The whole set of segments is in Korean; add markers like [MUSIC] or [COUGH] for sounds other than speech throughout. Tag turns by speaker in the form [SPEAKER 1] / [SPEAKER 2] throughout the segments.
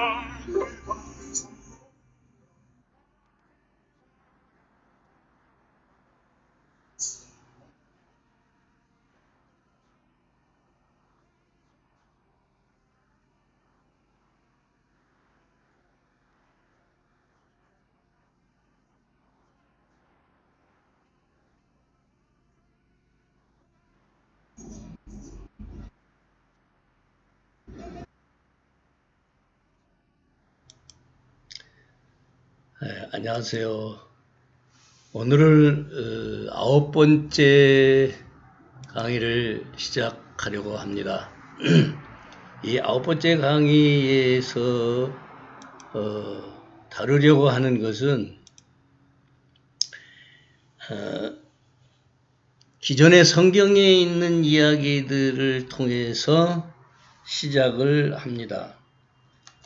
[SPEAKER 1] bum. 안녕하세요. 오늘은 어, 아홉 번째 강의를 시작하려고 합니다. [CLEARS THROAT] 이 아홉 번째 강의에서 어, 다루려고 하는 것은 어, 기존의 성경에 있는 이야기들을 통해서 시작을 합니다.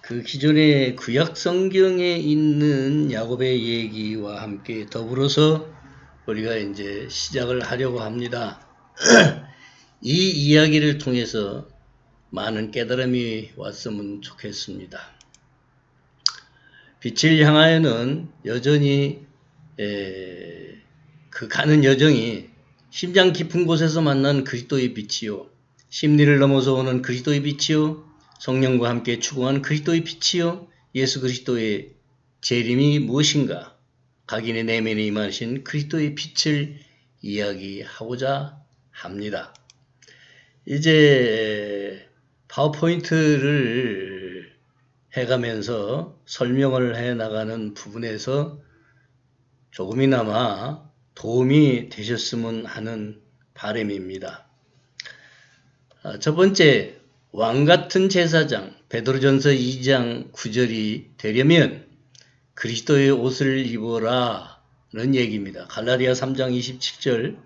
[SPEAKER 1] 그 기존의 구약 성경에 있는 야곱의 얘기와 함께 더불어서 우리가 이제 시작을 하려고 합니다. [CLEARS THROAT] 이 이야기를 통해서 많은 깨달음이 왔으면 좋겠습니다. 빛을 향하여는 여전히 에, 그 가는 여정이 심장 깊은 곳에서 만난 그리스도의 빛이요 심리를 넘어서 오는 그리스도의 빛이요 성령과 함께 추구한 그리스도의 빛이요 예수 그리스도의 재림이 무엇인가 각인의 내면에 임하신 그리스도의 빛을 이야기하고자 합니다. 이제 파워포인트를 해가면서 설명을 해 나가는 부분에서 조금이나마 도움이 되셨으면 하는 바람입니다. 아, 첫 번째, 왕 같은 제사장 베드로전서 2장 9절이 되려면 그리스도의 옷을 입어라는 얘기입니다. 갈라디아 3장 27절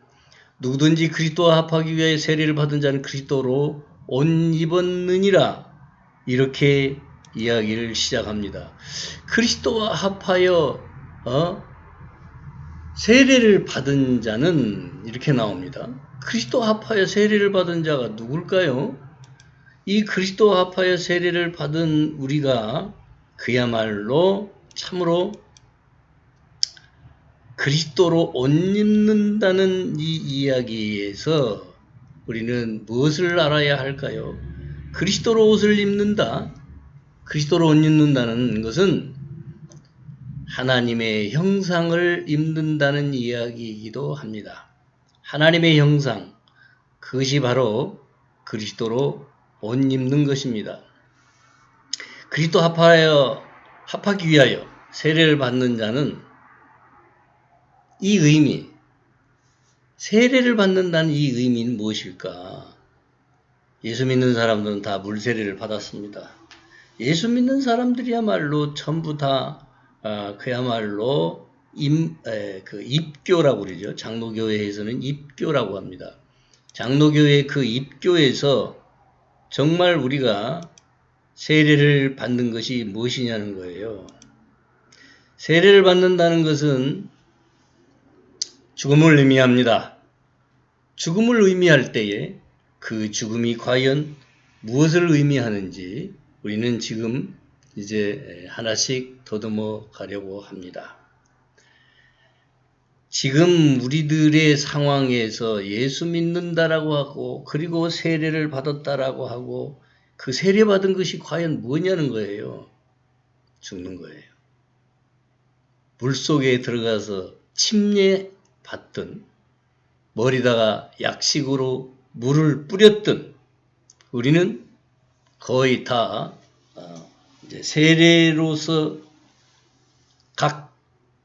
[SPEAKER 1] 누구든지 그리스도와 합하기 위해 세례를 받은 자는 그리스도로 옷 입었느니라 이렇게 이야기를 시작합니다. 그리스도와 합하여 어? 세례를 받은 자는 이렇게 나옵니다. 그리스도 합하여 세례를 받은 자가 누굴까요? 이 그리스도 합하여 세례를 받은 우리가 그야말로 참으로 그리스도로 옷 입는다는 이 이야기에서 우리는 무엇을 알아야 할까요? 그리스도로 옷을 입는다. 그리스도로 옷 입는다는 것은 하나님의 형상을 입는다는 이야기이기도 합니다. 하나님의 형상, 그것이 바로 그리스도로 옷 입는 것입니다. 그리스도 합하여 합하기 위하여 세례를 받는 자는 이 의미, 세례를 받는다는 이 의미는 무엇일까? 예수 믿는 사람들은 다 물세례를 받았습니다. 예수 믿는 사람들이야말로 전부 다 아, 그야말로 임, 에, 그 입교라고 그러죠. 장로교회에서는 입교라고 합니다. 장로교회 그 입교에서 정말 우리가 세례를 받는 것이 무엇이냐는 거예요. 세례를 받는다는 것은 죽음을 의미합니다. 죽음을 의미할 때에 그 죽음이 과연 무엇을 의미하는지 우리는 지금 이제 하나씩 더듬어 가려고 합니다. 지금 우리들의 상황에서 예수 믿는다라고 하고 그리고 세례를 받았다라고 하고 그 세례 받은 것이 과연 뭐냐는 거예요. 죽는 거예요. 물 속에 들어가서 침례 받던 머리다가 약식으로 물을 뿌렸던 우리는 거의 다 어, 세례로서 각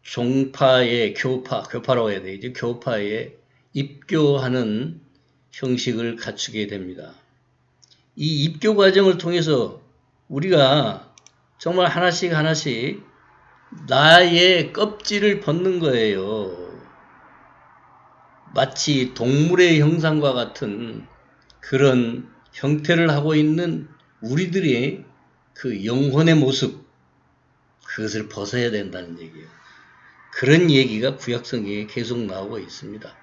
[SPEAKER 1] 종파의 교파, 교파라고 해야 되겠죠. 교파에 입교하는 형식을 갖추게 됩니다. 이 입교 과정을 통해서 우리가 정말 하나씩 하나씩 나의 껍질을 벗는 거예요. 마치 동물의 형상과 같은 그런 형태를 하고 있는 우리들의 그 영혼의 모습, 그것을 벗어야 된다는 얘기예요. 그런 얘기가 구약 성경에 계속 나오고 있습니다.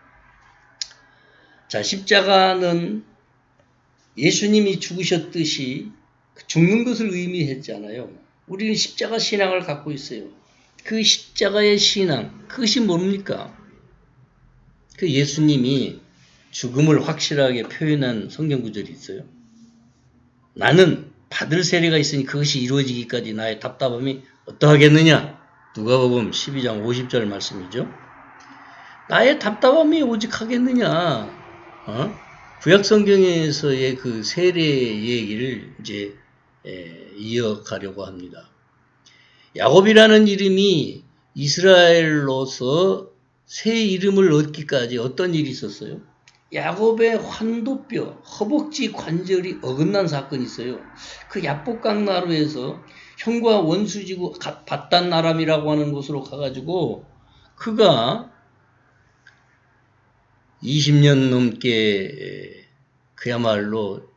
[SPEAKER 1] 자, 십자가는 예수님이 죽으셨듯이 죽는 것을 의미했잖아요. 우리는 십자가 신앙을 갖고 있어요. 그 십자가의 신앙, 그것이 뭡니까? 그 예수님이 죽음을 확실하게 표현한 성경 구절이 있어요. 나는 받을 세례가 있으니 그것이 이루어지기까지 나의 답답함이 어떠하겠느냐? 누가복음 12장 50절 말씀이죠. 나의 답답함이 오직 하겠느냐? 어? 구약 성경에서의 그 세례 얘기를 이제 에, 이어가려고 합니다. 야곱이라는 이름이 이스라엘로서 새 이름을 얻기까지 어떤 일이 있었어요? 야곱의 환도뼈, 허벅지 관절이 어긋난 사건이 있어요. 그 야복강 나루에서 형과 원수지구 바단 나람이라고 하는 곳으로 가가지고 그가 20년 넘게 그야말로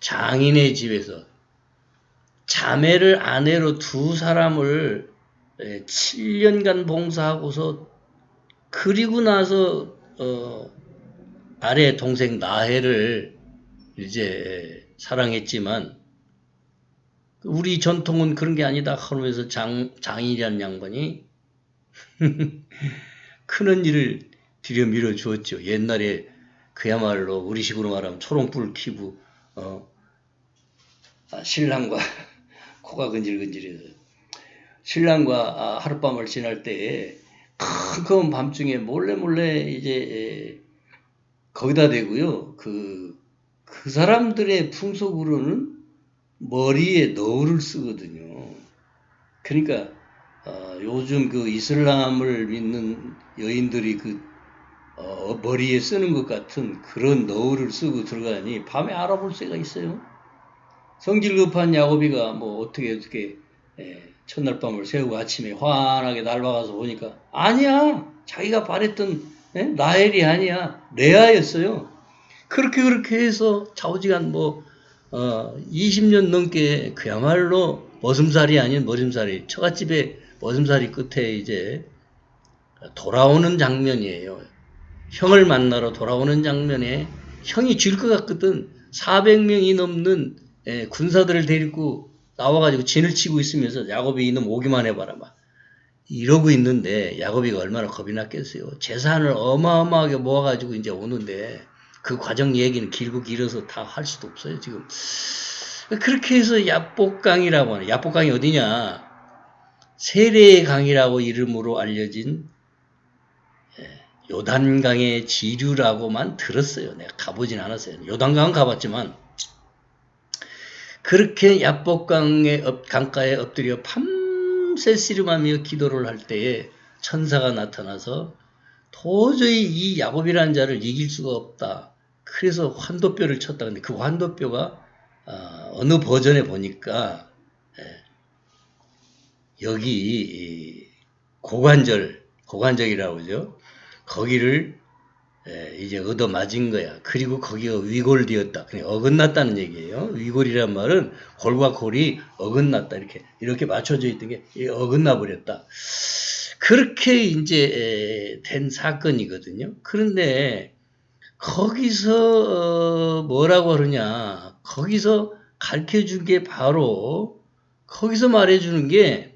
[SPEAKER 1] 장인의 집에서 자매를 아내로 두 사람을 7년간 봉사하고서 그리고 나서 어 아래 동생 나해를 이제 사랑했지만 우리 전통은 그런 게 아니다 하면서 장 장인이라는 양반이 [LAUGHS] 큰 언니를 들여 밀어 주었죠. 옛날에 그야말로 우리식으로 말하면 초롱불 키고 어 아, 신랑과 [LAUGHS] 코가 근질근질해서 신랑과 아, 하룻밤을 지날 때에 큰 밤중에 몰래 몰래 이제 거기다 대고요. 그, 그 사람들의 풍속으로는 머리에 너울을 쓰거든요. 그러니까 어, 요즘 그 이슬람을 믿는 여인들이 그 어, 머리에 쓰는 것 같은 그런 너울을 쓰고 들어가니 밤에 알아볼 수가 있어요. 성질 급한 야곱이가 뭐 어떻게 어떻게 예, 첫날 밤을 새우고 아침에 환하게 날아가서 보니까 아니야 자기가 바랬던 예? 나엘이 아니야 레아였어요. 그렇게 그렇게 해서 좌우지간 뭐 어, 20년 넘게 그야말로 머슴살이 아닌 머슴살이 처갓집에 머슴살이 끝에 이제 돌아오는 장면이에요. 형을 만나러 돌아오는 장면에 형이 줄것 같거든 400명이 넘는 예, 군사들을 데리고 나와가지고 진을 치고 있으면서 야곱이 이놈 오기만 해봐라 막 이러고 있는데 야곱이가 얼마나 겁이 났겠어요. 재산을 어마어마하게 모아가지고 이제 오는데 그 과정 얘기는 길고 길어서 다 할 수도 없어요 지금. 그렇게 해서 야복강이라고 하는 야복강이 어디냐? 세례의 강이라고 이름으로 알려진 예, 요단강의 지류라고만 들었어요. 내가 가보진 않았어요. 요단강은 가봤지만 그렇게 야복강의 강가에 엎드려 밤새 씨름하며 기도를 할 때에 천사가 나타나서 도저히 이 야곱이라는 자를 이길 수가 없다. 그래서 환도뼈를 쳤다. 근데 그 환도뼈가 어, 느 버전에 보니까 예, 여기 고관절, 고관절이라고 그러죠. 거기를 예, 이제 얻어 맞은 거야. 그리고 거기가 위골되었다. 그냥 어긋났다는 얘기예요. 위골이란 말은 골과 골이 어긋났다. 이렇게, 이렇게 맞춰져 있던 게 어긋나 버렸다. 그렇게 이제 된 사건이거든요. 그런데 거기서 어, 뭐라고 하느냐. 거기서 가르쳐 준 게 바로 거기서 말해 주는 게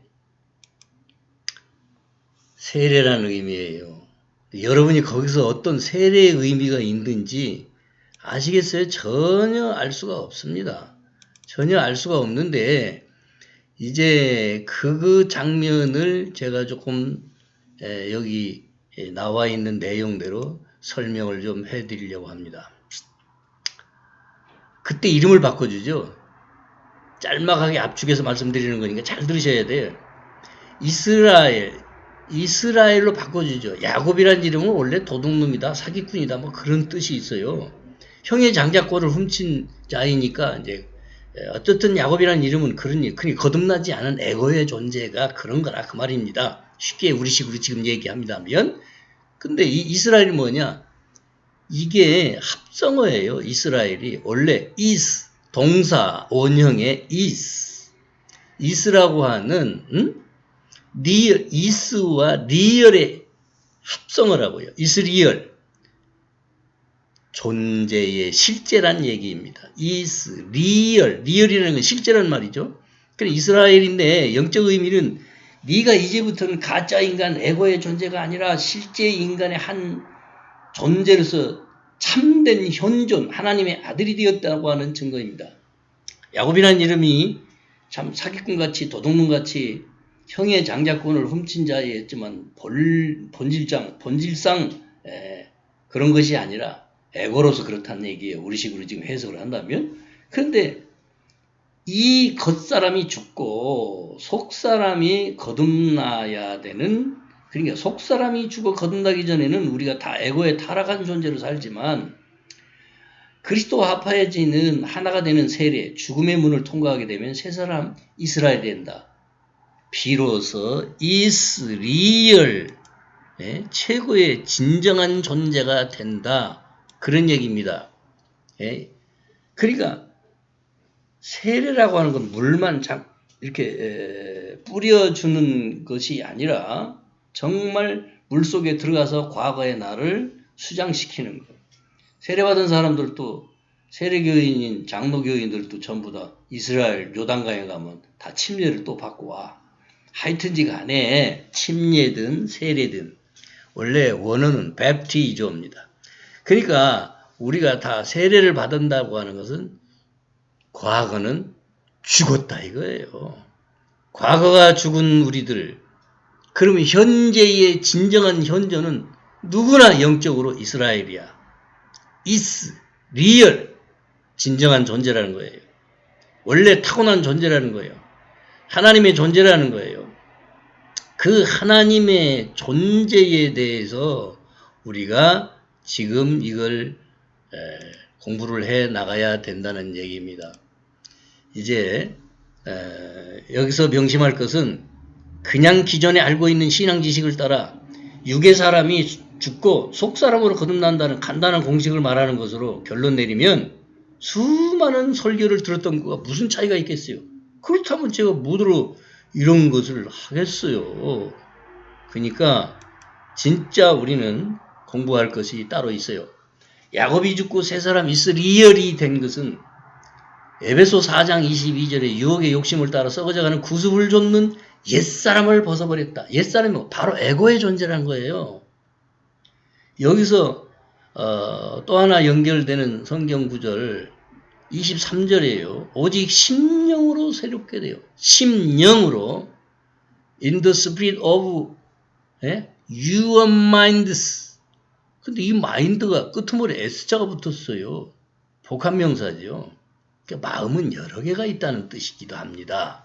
[SPEAKER 1] 세례라는 의미예요. 여러분이 거기서 어떤 세례의 의미가 있는지 아시겠어요? 전혀 알 수가 없습니다. 전혀 알 수가 없는데 이제 그 장면을 제가 조금 여기 나와 있는 내용대로 설명을 좀 해드리려고 합니다. 그때 이름을 바꿔주죠. 짤막하게 압축해서 말씀드리는 거니까 잘 들으셔야 돼요. 이스라엘, 이스라엘로 바꿔주죠. 야곱이란 이름은 원래 도둑놈이다, 사기꾼이다, 뭐 그런 뜻이 있어요. 형의 장자권을 훔친 자이니까 이제 어쨌든 야곱이라는 이름은 일, 그니 거듭나지 않은 에고의 존재가 그런 거라 그 말입니다. 쉽게 우리식으로 지금 얘기합니다면, 근데 이 이스라엘이 뭐냐? 이게 합성어예요. 이스라엘이 원래 is 동사 원형의 is is라고 하는 음? 리얼, is와 리얼의 합성어라고요. is 리얼. 존재의 실제란 얘기입니다. is 리얼, 리얼이라는 건 실제란 말이죠. 그래 이스라엘인데 영적 의미는 네가 이제부터는 가짜 인간 에고의 존재가 아니라 실제 인간의 한 존재로서 참된 현존 하나님의 아들이 되었다고 하는 증거입니다. 야곱이라는 이름이 참 사기꾼같이 도둑놈같이 형의 장자권을 훔친 자였지만 본, 본질상 본질상 에, 그런 것이 아니라 에고로서 그렇다는 얘기예요. 우리식으로 지금 해석을 한다면. 그런데 이 겉사람이 죽고 속사람이 거듭나야 되는 그러니까 속사람이 죽어 거듭나기 전에는 우리가 다 에고에 타락한 존재로 살지만 그리스도와 합하여지는 하나가 되는 세례, 죽음의 문을 통과하게 되면 새 사람 이스라엘이 된다. 비로소 real 예? 최고의 진정한 존재가 된다. 그런 얘기입니다. 예? 그러니까 세례라고 하는 건 물만 장, 이렇게 에, 뿌려주는 것이 아니라 정말 물 속에 들어가서 과거의 나를 수장시키는 것. 세례받은 사람들도 세례교인인 장로교인들도 전부 다 이스라엘 요단강에 가면 다 침례를 또 받고 와. 하여튼지 간에 침례든 세례든 원래 원어는 뵙티조입니다. 그러니까 우리가 다 세례를 받는다고 하는 것은 과거는 죽었다 이거예요. 과거가 죽은 우리들 그러면 현재의 진정한 현존은 누구나 영적으로 이스라엘이야. 이스 리얼 진정한 존재라는 거예요. 원래 타고난 존재라는 거예요. 하나님의 존재라는 거예요. 그 하나님의 존재에 대해서 우리가 지금 이걸 공부를 해 나가야 된다는 얘기입니다. 이제 여기서 명심할 것은 그냥 기존에 알고 있는 신앙 지식을 따라 육의 사람이 죽고 속 사람으로 거듭난다는 간단한 공식을 말하는 것으로 결론 내리면 수많은 설교를 들었던 것과 무슨 차이가 있겠어요? 그렇다면 제가 뭐들어 이런 것을 하겠어요. 그러니까 진짜 우리는 공부할 것이 따로 있어요. 야곱이 죽고 세 사람 이스리얼이 된 것은 에베소 4장 22절에 유혹의 욕심을 따라 썩어져가는 구습을 줬는 옛사람을 벗어버렸다. 옛사람이 뭐 바로 에고의 존재라는 거예요. 여기서 어, 또 하나 연결되는 성경 구절 23절이에요. 오직 심령으로 새롭게 돼요. 심령으로 in the spirit of 예? your minds. 근데 이 마인드가 끄트머리 S자가 붙었어요. 복합명사죠. 그러니까 마음은 여러 개가 있다는 뜻이기도 합니다.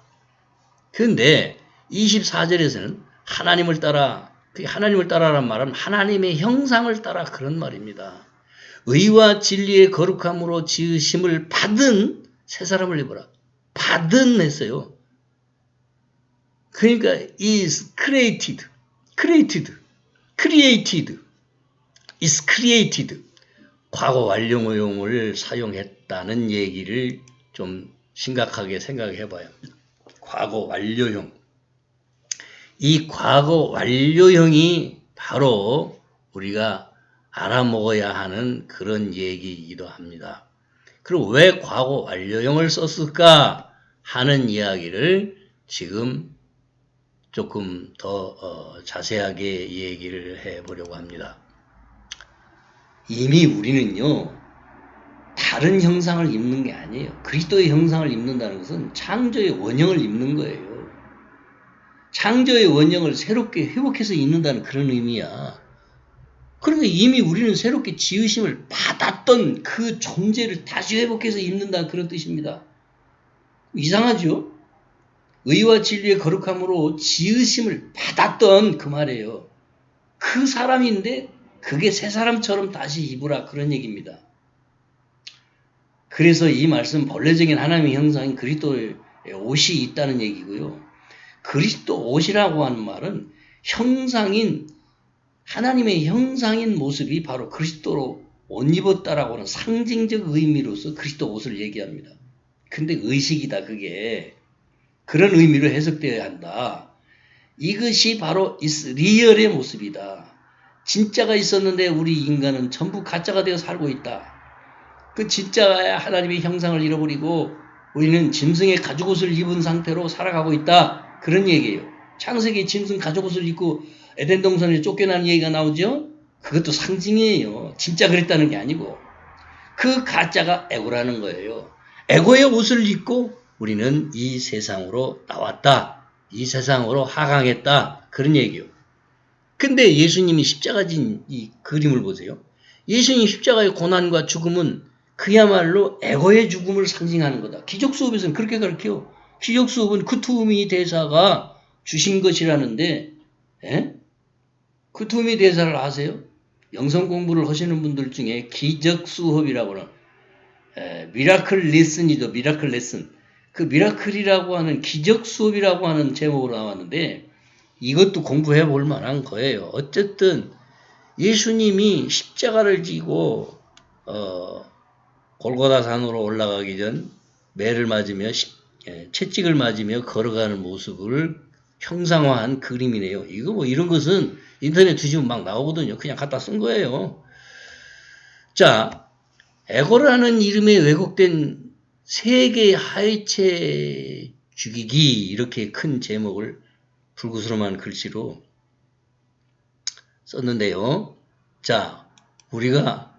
[SPEAKER 1] 그런데 24절에서는 하나님을 따라, 그 하나님을 따라란 말은 하나님의 형상을 따라 그런 말입니다. 의와 진리의 거룩함으로 지으심을 받은 새 사람을 입어라. 받은 했어요. 그러니까 is created, created, created, is created. 과거 완료용을 사용했다는 얘기를 좀 심각하게 생각해 합니다. 과거 완료형. 이 과거 완료형이 바로 우리가 알아먹어야 하는 그런 얘기이기도 합니다. 그리고 왜 과거 완료형을 썼을까 하는 이야기를 지금 조금 더 어, 자세하게 얘기를 해 보려고 합니다. 이미 우리는요, 다른 형상을 입는 게 아니에요. 그리스도의 형상을 입는다는 것은 창조의 원형을 입는 거예요. 창조의 원형을 새롭게 회복해서 입는다는 그런 의미야. 그러니까 이미 우리는 새롭게 지으심을 받았던 그 존재를 다시 회복해서 입는다는 그런 뜻입니다. 이상하죠? 의와 진리의 거룩함으로 지으심을 받았던 그 말이에요. 그 사람인데 그게 새 사람처럼 다시 입으라 그런 얘기입니다. 그래서 이 말씀 본래적인 하나님의 형상인 그리스도의 옷이 있다는 얘기고요. 그리스도 옷이라고 하는 말은 형상인 하나님의 형상인 모습이 바로 그리스도로 옷 입었다라고 하는 상징적 의미로서 그리스도 옷을 얘기합니다. 근데 의식이다 그게 그런 의미로 해석되어야 한다. 이것이 바로 리얼의 모습이다. 진짜가 있었는데 우리 인간은 전부 가짜가 되어 살고 있다. 그 진짜야 하나님의 형상을 잃어버리고 우리는 짐승의 가죽옷을 입은 상태로 살아가고 있다. 그런 얘기예요. 창세기 짐승 가죽옷을 입고 에덴 동산에 쫓겨나는 얘기가 나오죠? 그것도 상징이에요. 진짜 그랬다는 게 아니고. 그 가짜가 에고라는 거예요. 에고의 옷을 입고 우리는 이 세상으로 나왔다. 이 세상으로 하강했다. 그런 얘기요. 근데 예수님이 십자가 진 이 그림을 보세요. 예수님 십자가의 고난과 죽음은 그야말로 에고의 죽음을 상징하는 거다. 기적 수업에서는 그렇게 가르쳐요. 기적 수업은 크투미 대사가 주신 것이라는데, 에? 크투미 대사를 아세요? 영성 공부를 하시는 분들 중에 기적 수업이라고 하는 에, 미라클 레슨이죠. 미라클 레슨. 그 미라클이라고 하는 기적 수업이라고 하는 제목으로 나왔는데 이것도 공부해 볼 만한 거예요. 어쨌든 예수님이 십자가를 지고 어, 골고다 산으로 올라가기 전 매를 맞으며 십- 예, 채찍을 맞으며 걸어가는 모습을 형상화한 그림이네요. 이거 뭐 이런 것은 인터넷 뒤지면 막 나오거든요. 그냥 갖다 쓴 거예요. 자, 에고라는 이름의 왜곡된 세계 하이체 죽이기 이렇게 큰 제목을 불구스름한 글씨로 썼는데요. 자, 우리가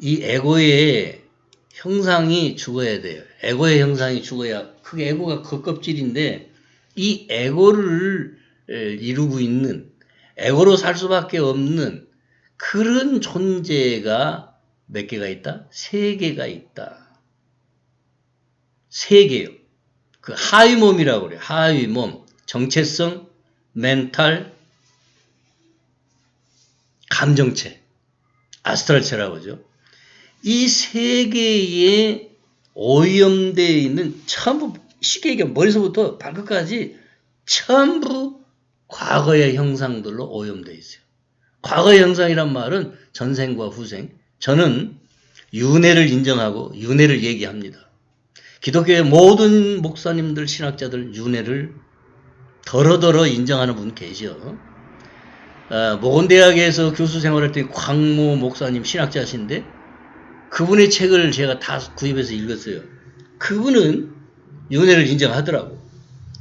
[SPEAKER 1] 이 에고의 형상이 죽어야 돼요. 에고의 형상이 죽어야 그 에고가 겉껍질인데 이 에고를 에, 이루고 있는 에고로 살 수밖에 없는 그런 존재가 몇 개가 있다? 세 개가 있다. 세 개요. 그 하위 몸이라고 그래요. 하위 몸. 정체성, 멘탈, 감정체, 아스트랄체라고 하죠. 이 세 개의 오염되어 있는 전부 쉽게 얘기하면 머리서부터 발끝까지 전부 과거의 형상들로 오염되어 있어요. 과거의 형상이란 말은 전생과 후생. 저는 윤회를 인정하고 윤회를 얘기합니다. 기독교의 모든 목사님들, 신학자들 윤회를 더러더러 인정하는 분 계셔. 어, 모건대학에서 교수 생활할 때 광모 목사님 신학자신데 그분의 책을 제가 다 구입해서 읽었어요. 그분은 윤회를 인정하더라고.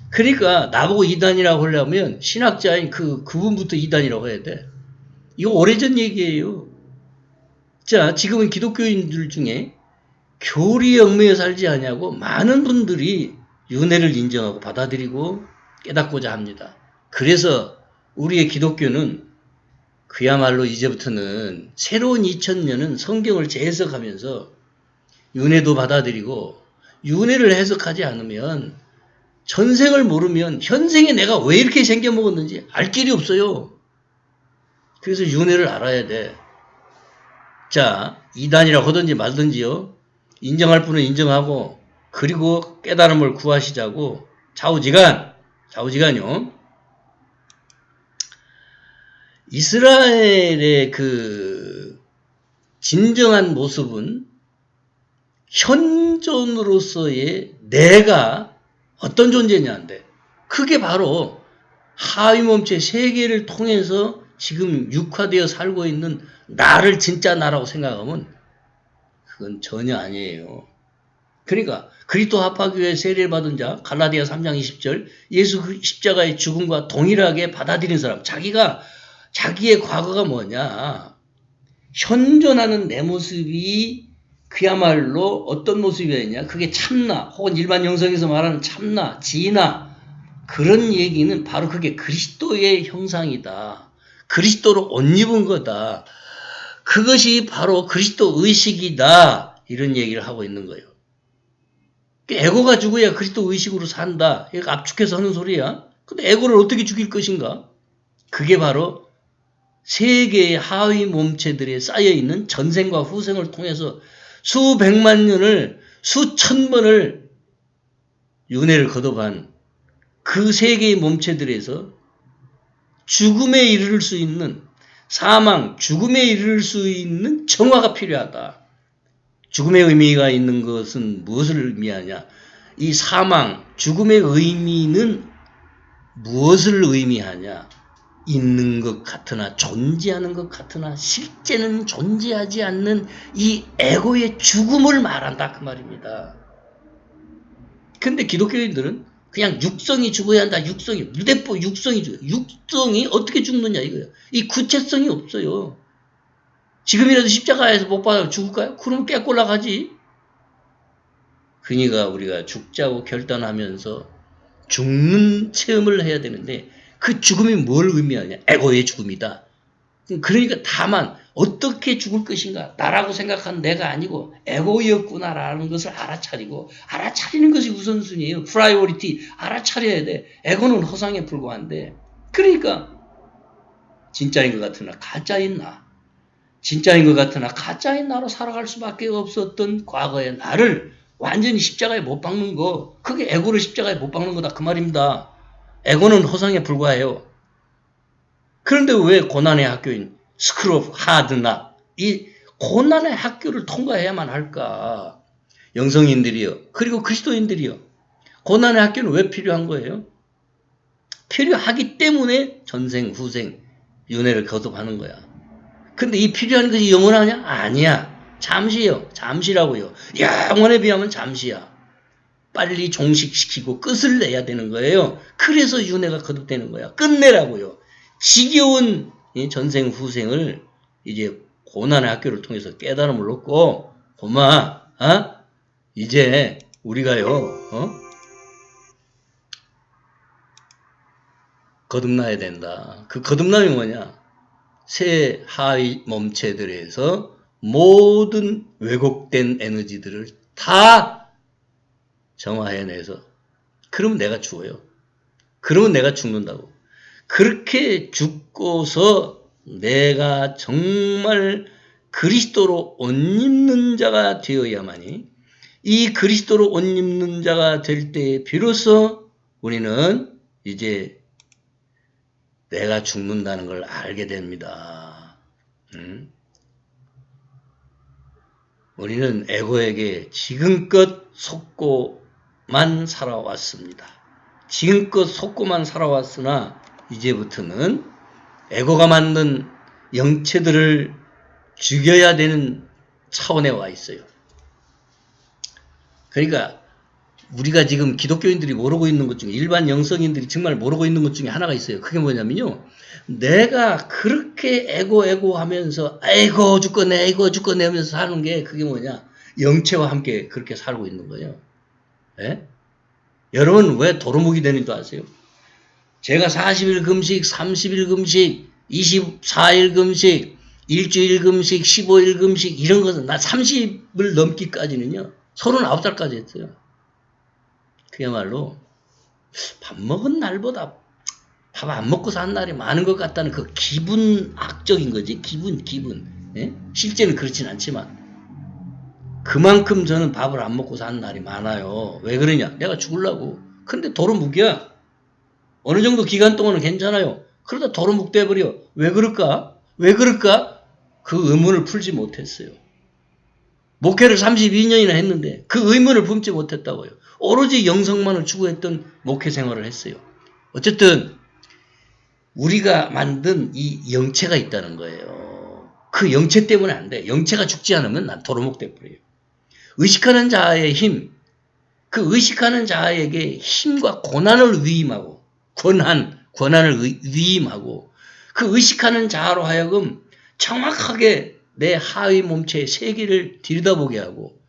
[SPEAKER 1] 그러니까 나보고 이단이라고 하려면 신학자인 그 그분부터 이단이라고 해야 돼. 이거 오래전 얘기예요. 자, 지금은 기독교인들 중에 교리 얽매여 살지 않냐고 많은 분들이 윤회를 인정하고 받아들이고 깨닫고자 합니다. 그래서 우리의 기독교는 그야말로 이제부터는 새로운 2000년은 성경을 재해석하면서 윤회도 받아들이고 윤회를 해석하지 않으면 전생을 모르면 현생에 내가 왜 이렇게 생겨 먹었는지 알 길이 없어요. 그래서 윤회를 알아야 돼. 자, 이단이라고 하든지 말든지요. 인정할 분은 인정하고 그리고 깨달음을 구하시자고 좌우지간 좌우지간요. 이스라엘의 그 진정한 모습은 현존으로서의 내가 어떤 존재냐인데 그게 바로 하위 몸체 세계를 통해서 지금 육화되어 살고 있는 나를 진짜 나라고 생각하면 그건 전혀 아니에요. 그러니까 그리스도 합파교회 세례를 받은 자 갈라디아 3장 20절 예수 그 십자가의 죽음과 동일하게 받아들인 사람. 자기가 자기의 과거가 뭐냐? 현존하는 내 모습이 그야말로 어떤 모습이었냐? 그게 참나 혹은 일반 영성에서 말하는 참나 지나 그런 얘기는 바로 그게 그리스도의 형상이다. 그리스도로 옷 입은 거다. 그것이 바로 그리스도 의식이다. 이런 얘기를 하고 있는 거예요. 에고가 죽어야 그리스도 의식으로 산다. 이거 압축해서 하는 소리야. 근데 에고를 어떻게 죽일 것인가? 그게 바로 세계의 하위 몸체들에 쌓여 있는 전생과 후생을 통해서 수백만 년을 수천 번을 윤회를 거듭한 그 세계의 몸체들에서 죽음에 이르를 수 있는 사망, 죽음에 이르를 수 있는 정화가 필요하다. 죽음의 의미가 있는 것은 무엇을 의미하냐? 이 사망, 죽음의 의미는 무엇을 의미하냐? 있는 것 같으나 존재하는 것 같으나 실제는 존재하지 않는 이 에고의 죽음을 말한다 그 말입니다. 근데 기독교인들은 그냥 육성이 죽어야 한다. 육성이 무대포 육성이 죽어. 육성이 어떻게 죽느냐 이거예요. 이 구체성이 없어요. 지금이라도 십자가에서 못 받아 죽을까요? 그럼 깨꼴락하지. 그니까 우리가 죽자고 결단하면서 죽는 체험을 해야 되는데 그 죽음이 뭘 의미하냐? 에고의 죽음이다. 그러니까 다만 어떻게 죽을 것인가 나라고 생각한 내가 아니고 에고였구나라는 것을 알아차리고 알아차리는 것이 우선순위예요. 프라이오리티 알아차려야 돼. 에고는 허상에 불과한데 그러니까 진짜인 것 같으나 가짜인 나 진짜인 것 같으나 가짜인 나로 살아갈 수밖에 없었던 과거의 나를 완전히 십자가에 못 박는 거 그게 에고를 십자가에 못 박는 거다 그 말입니다. 에고는 허상에 불과해요. 그런데 왜 고난의 학교인 오브 하드나 이 고난의 학교를 통과해야만 할까? 영성인들이요. 그리고 그리스도인들이요. 고난의 학교는 왜 필요한 거예요? 필요하기 때문에 전생, 후생, 윤회를 거듭하는 거야. 근데 이 필요한 것이 영원하냐? 아니야. 잠시요. 잠시라고요. 영원에 비하면 잠시야. 빨리 종식시키고 끝을 내야 되는 거예요. 그래서 윤회가 거듭되는 거야. 끝내라고요. 지겨운 전생 후생을 이제 고난의 학교를 통해서 깨달음을 얻고 고마 어? 이제 우리가요 어? 거듭나야 된다. 그 거듭남이 뭐냐? 새 하위 몸체들에서 모든 왜곡된 에너지들을 다 정화해내서 그러면 내가 죽어요. 그러면 내가 죽는다고. 그렇게 죽고서 내가 정말 그리스도로 옷 입는 자가 되어야만이 이 그리스도로 옷 입는 자가 될때 비로소 우리는 이제 내가 죽는다는 걸 알게 됩니다. 음? 우리는 에고에게 지금껏 속고만 살아왔습니다. 지금껏 속고만 살아왔으나 이제부터는 에고가 만든 영체들을 죽여야 되는 차원에 와 있어요. 그러니까 우리가 지금 기독교인들이 모르고 있는 것 중에 일반 영성인들이 정말 모르고 있는 것 중에 하나가 있어요. 그게 뭐냐면요. 내가 그렇게 에고 에고 하면서 에고 죽겠네 에고 죽겠네 하면서 사는 게 그게 뭐냐. 영체와 함께 그렇게 살고 있는 거예요. 예? 여러분 왜 도루묵이 되는 줄 아세요? 제가 40일 금식, 30일 금식, 24일 금식, 일주일 금식, 15일 금식 이런 것은 나 30을 넘기까지는요. 39살까지 했어요. 그야말로 밥 먹은 날보다 밥 안 먹고 산 날이 많은 것 같다는 그 기분 악적인 거지. 기분, 기분. 예? 실제는 그렇진 않지만 그만큼 저는 밥을 안 먹고 사는 날이 많아요. 왜 그러냐? 내가 죽으려고. 근데 도루묵이야. 어느 정도 기간 동안은 괜찮아요. 그러다 도루묵 돼버려. 왜 그럴까? 왜 그럴까? 그 의문을 풀지 못했어요. 목회를 32년이나 했는데 그 의문을 품지 못했다고요. 오로지 영성만을 추구했던 목회 생활을 했어요. 어쨌든 우리가 만든 이 영체가 있다는 거예요. 그 영체 때문에 안 돼. 영체가 죽지 않으면 난 도루묵 돼버려요. 의식하는 자의 힘, 그 의식하는 자에게 힘과 고난을 위임하고 권한, 권한을 위임하고 그 의식하는 자로 하여금 정확하게 내 하위 몸체의 세계를 들여다보게 하고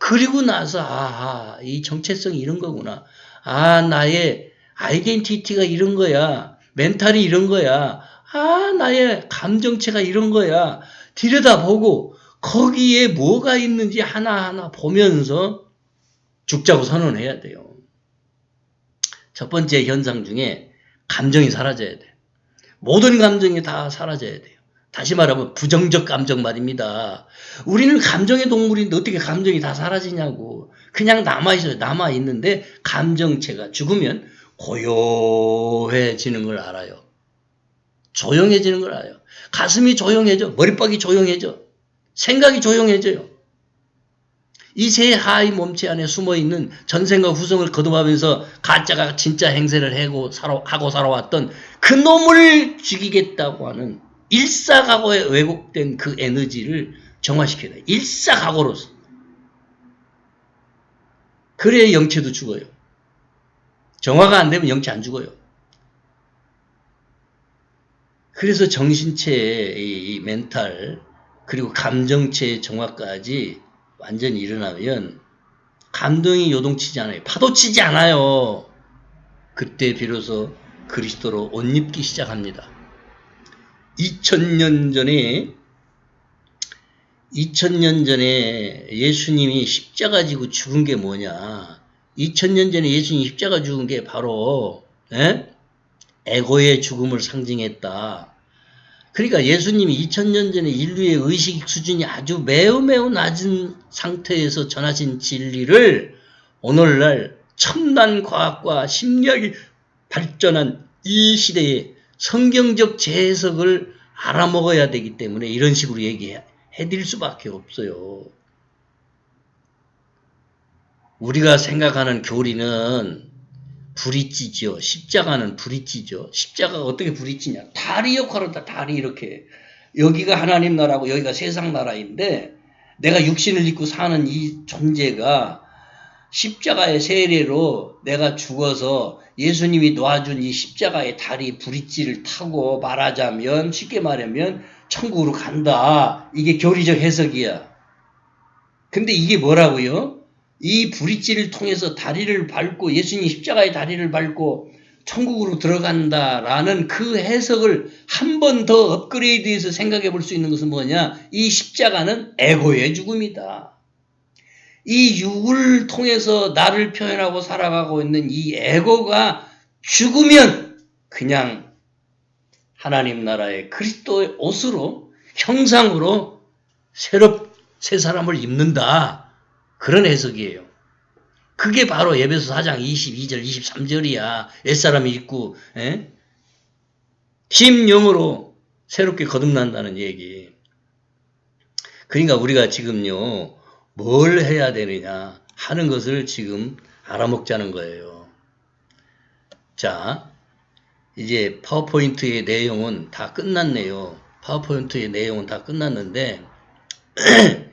[SPEAKER 1] 그리고 나서 아하 이 정체성이 이런 거구나 아 나의 아이덴티티가 이런 거야 멘탈이 이런 거야 아 나의 감정체가 이런 거야 들여다보고 거기에 뭐가 있는지 하나하나 보면서 죽자고 선언해야 돼요. 첫 번째 현상 중에 감정이 사라져야 돼. 모든 감정이 다 사라져야 돼요. 다시 말하면 부정적 감정 말입니다. 우리는 감정의 동물인데 어떻게 감정이 다 사라지냐고. 그냥 남아있어요. 남아있는데 감정체가 죽으면 고요해지는 걸 알아요. 조용해지는 걸 알아요. 가슴이 조용해져. 머리박이 조용해져. 생각이 조용해져요. 이 세 하이 몸체 안에 숨어 있는 전생과 후성을 거듭하면서 가짜가 진짜 행세를 하고, 살아, 하고 살아왔던 그 놈을 죽이겠다고 하는 일사각오에 왜곡된 그 에너지를 정화시켜야 돼. 일사각오로서. 그래야 영체도 죽어요. 정화가 안 되면 영체 안 죽어요. 그래서 정신체의 이, 이 멘탈 그리고 감정체의 정화까지 완전히 일어나면 감동이 요동치지 않아요. 파도치지 않아요. 그때 비로소 그리스도로 옷 입기 시작합니다. 2000년 전에 2000년 전에 예수님이 십자가 지고 죽은 게 뭐냐? 2000년 전에 예수님이 십자가 죽은 게 바로 에? 에고의 죽음을 상징했다. 그러니까 예수님이 2000년 전에 인류의 의식 수준이 아주 매우 매우 낮은 상태에서 전하신 진리를 오늘날 첨단 과학과 심리학이 발전한 이 시대에 성경적 재해석을 알아먹어야 되기 때문에 이런 식으로 얘기해 드릴 수밖에 없어요. 우리가 생각하는 교리는 찌죠. 십자가는 찌죠. 십자가가 어떻게 찌냐. 다리 역할을 한다. 다리 이렇게. 여기가 하나님 나라고 여기가 세상 나라인데 내가 육신을 입고 사는 이 존재가 십자가의 세례로 내가 죽어서 예수님이 놓아준 이 십자가의 다리 브릿지를 타고 말하자면 쉽게 말하면 천국으로 간다. 이게 교리적 해석이야. 근데 이게 뭐라고요? 이 브릿지를 통해서 다리를 밟고 예수님 십자가의 다리를 밟고 천국으로 들어간다라는 그 해석을 한 번 더 업그레이드해서 생각해 볼 수 있는 것은 뭐냐? 이 십자가는 에고의 죽음이다. 이 육을 통해서 나를 표현하고 살아가고 있는 이 에고가 죽으면 그냥 하나님 나라의 그리스도의 옷으로 형상으로 새롭 새 사람을 입는다. 그런 해석이에요. 그게 바로 예배소 4장 22절 23절이야. 옛사람이 입고 에? 심령으로 새롭게 거듭난다는 얘기. 그러니까 우리가 지금요. 뭘 해야 되느냐 하는 것을 지금 알아먹자는 거예요. 자, 이제 파워포인트의 내용은 다 끝났네요. 파워포인트의 내용은 다 끝났는데 [CLEARS THROAT]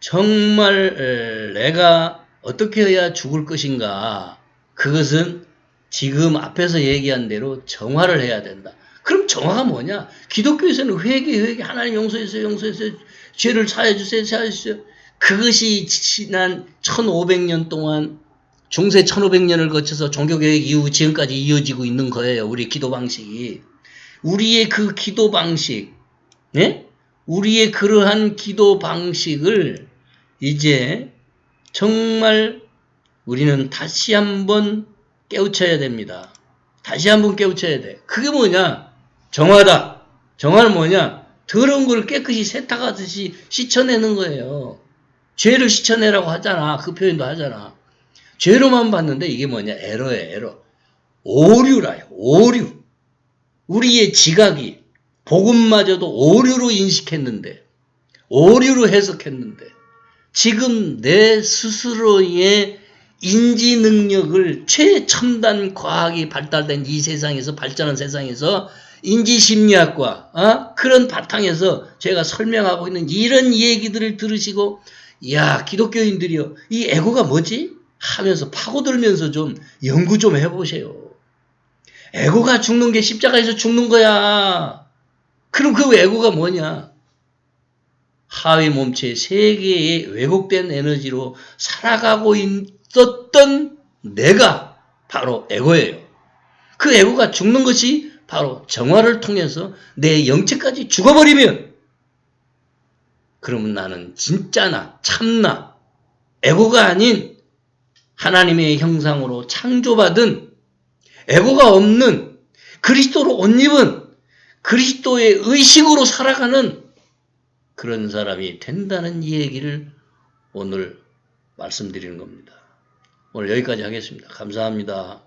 [SPEAKER 1] 정말 내가 어떻게 해야 죽을 것인가 그것은 지금 앞에서 얘기한 대로 정화를 해야 된다. 그럼 정화가 뭐냐? 기독교에서는 회개, 회개, 하나님 용서해주세요, 용서해주세요, 죄를 사해주세요, 사해주세요. 그것이 지난 1500년 동안 중세 1500년을 거쳐서 종교개혁 이후 지금까지 이어지고 있는 거예요. 우리 기도 방식이. 우리의 그 기도 방식, 네? 우리의 그러한 기도 방식을 이제 정말 우리는 다시 한번 깨우쳐야 됩니다. 다시 한번 깨우쳐야 돼. 그게 뭐냐? 정화다. 정화는 뭐냐? 더러운 걸 깨끗이 세탁하듯이 씻어내는 거예요. 죄를 씻어내라고 하잖아. 그 표현도 하잖아. 죄로만 봤는데 이게 뭐냐? 에러예, 에러. 오류라요. 오류. 우리의 지각이 복음마저도 오류로 인식했는데, 오류로 해석했는데, 지금 내 스스로의 인지 능력을 최첨단 과학이 발달된 이 세상에서 발전한 세상에서 인지 심리학과 어? 그런 바탕에서 제가 설명하고 있는 이런 얘기들을 들으시고 야 기독교인들이요 이 에고가 뭐지 하면서 파고들면서 좀 연구 좀 해보세요. 에고가 죽는 게 십자가에서 죽는 거야. 그럼 그 에고가 뭐냐? 하위 몸체 세 개의 왜곡된 에너지로 살아가고 있었던 내가 바로 에고예요. 그 에고가 죽는 것이 바로 정화를 통해서 내 영체까지 죽어버리면 그러면 나는 진짜 나 참나 에고가 아닌 하나님의 형상으로 창조받은 에고가 없는 그리스도로 옷 입은 그리스도의 의식으로 살아가는 그런 사람이 된다는 얘기를 오늘 말씀드리는 겁니다. 오늘 여기까지 하겠습니다. 감사합니다.